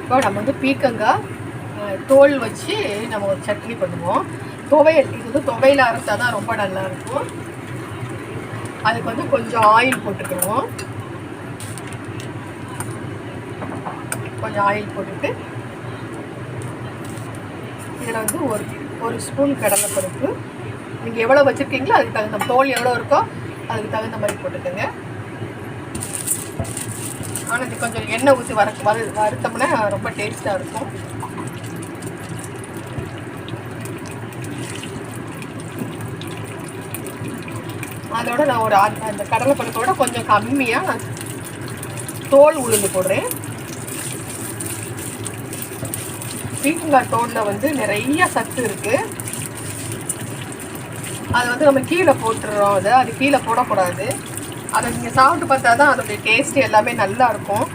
இப்போ நம்ம வந்து பீக்கங்காய் தோல் வச்சு நம்ம ஒரு சட்னி பண்ணுவோம். துவையல் இது வந்து துவையில் அரைச்சா தான் ரொம்ப நல்லா இருக்கும். அதுக்கு வந்து கொஞ்சம் ஆயில் போட்டுக்கிடுவோம் கொஞ்சம் ஆயில் போட்டுட்டு இதில் வந்து ஒரு ஒரு ஸ்பூன் கடலைப்பருப்பு. நீங்கள் எவ்வளோ வச்சுருக்கீங்களோ அதுக்கு தகுந்த தோல் எவ்வளோ இருக்கோ அதுக்கு தகுந்த மாதிரி போட்டுக்கோங்க. ஆனால் இது கொஞ்சம் எண்ணெய் ஊற்றி வர வறு வறுத்தோம்னா ரொம்ப டேஸ்ட்டாக இருக்கும். அதோட நான் ஒரு அந்த அந்த கடலைப்பருப்போட கொஞ்சம் கம்மியாக நான் தோல் உளுந்து போடுறேன். பீக்கங்காய் தோலில் வந்து நிறைய சத்து இருக்குது அது வந்து நம்ம கீழே போட்டுடுறோம் அது அது கீழே போடக்கூடாது. அதை நீங்கள் சாப்பிட்டு பார்த்தா தான் அதோடைய டேஸ்ட் எல்லாமே நல்லா இருக்கும்.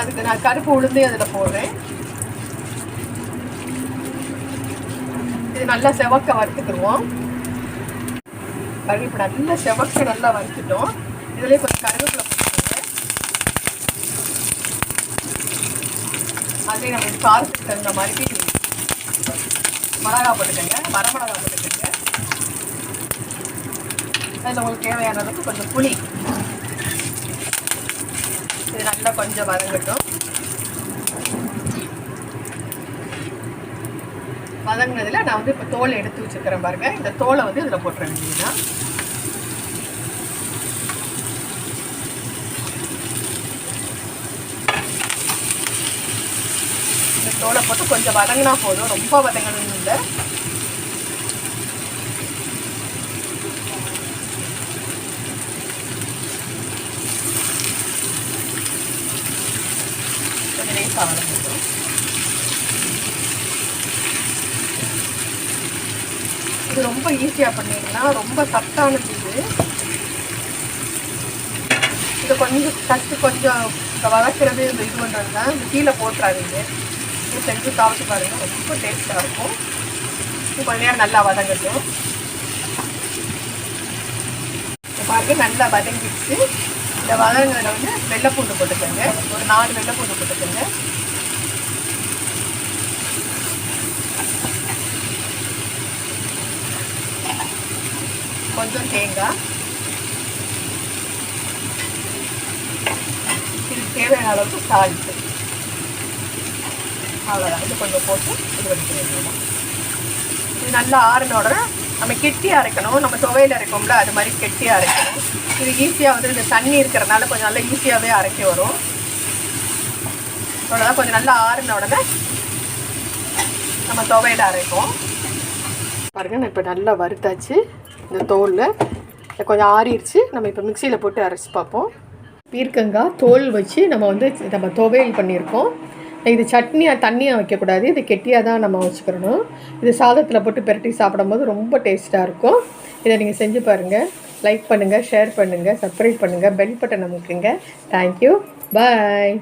அதுக்கு நான் கருப்பு உளுந்தே அதில் போடுறேன். இது நல்லா செவக்க வறுத்துக்கிடுவோம். பாருங்க இப்போ நல்லா செவக்க நல்லா வறுத்துட்டோம். இதுலேயே கொஞ்சம் கருவேப்பிலை போட்டுக்கோங்க. அதே நம்ம காரத்துக்கு தகுந்த மாதிரி மிளகா போட்டுக்கோங்க. வரமிளகா போட்டுக்கோங்க. அதில் உங்களுக்கு தேவையான அளவுக்கு கொஞ்சம் புளி. இது நல்லா கொஞ்சம் வதங்கட்டும். வதங்கினதில் நான் வந்து இப்போ தோலை எடுத்து வச்சுருக்கிறேன் பாருங்க. இந்த தோலை வந்து இதில் போட்டுற வேண்டியதுன்னா இந்த தோலை போட்டு கொஞ்சம் வதங்கினா போதும். ரொம்ப வதங்கணும் இல்லை. கொஞ்சம் லேசாக இது ரொம்ப ஈஸியாக பண்ணிடலாம். ரொம்ப சத்தானது இது. இது கொஞ்சம் ஃபஸ்ட்டு கொஞ்சம் இந்த வளர்க்குறது இந்த இது பண்ணுறது தான். இந்த கீழே போட்டுறாதீங்க. இது செஞ்சு சாப்பிட்டு பாருங்கள் ரொம்ப டேஸ்ட்டாக இருக்கும். கொஞ்ச நேரம் நல்லா வதங்கட்டும். இந்த நல்லா வதங்கிடுச்சு. இந்த வதங்கினதில் வந்து வெள்ளைப்பூண்டு போட்டுக்கோங்க. ஒரு நாலு வெள்ளைப்பூண்டு போட்டுக்கோங்க. கொஞ்சம் தேங்காய். இதுக்கு தேவையான அளவுக்கு சால்ட்டு அவ்வளோதான் இது கொஞ்சம் போட்டு இது பண்ணிக்க வேண்டியதுதான் இது நல்லா ஆறினோட நம்ம கெட்டி அரைக்கணும் நம்ம துவையில் அரைக்கோம்ல அது மாதிரி கெட்டி அரைக்கணும். இது ஈஸியாக வந்து இந்த தண்ணி இருக்கிறதுனால கொஞ்சம் நல்லா ஈஸியாகவே அரைக்க வரும். அவ்வளோதான் கொஞ்சம் நல்லா ஆறின உடனே நம்ம துவையில் அரைப்போம். பாருங்க நான் இப்போ நல்லா வறுத்தாச்சு இந்த தோலில். கொஞ்சம் ஆறிடுச்சு. நம்ம இப்போ மிக்சியில் போட்டு அரைச்சி பார்ப்போம். பீர்க்கங்காய் தோல் வச்சு நம்ம வந்து நம்ம துவையல் பண்ணியிருக்கோம். இது சட்னியாக தண்ணியாக வைக்கக்கூடாது. இது கெட்டியாக தான் நம்ம வச்சுக்கிறணும். இது சாதத்தில் போட்டு பெரட்டி சாப்பிடும்போது ரொம்ப டேஸ்ட்டாக இருக்கும். இதை நீங்கள் செஞ்சு பாருங்கள் லைக் பண்ணுங்கள் ஷேர் பண்ணுங்கள் சப்ஸ்கிரைப் பண்ணுங்கள் பெல் பட்டன் அமுக்குங்க தேங்க்யூ பாய்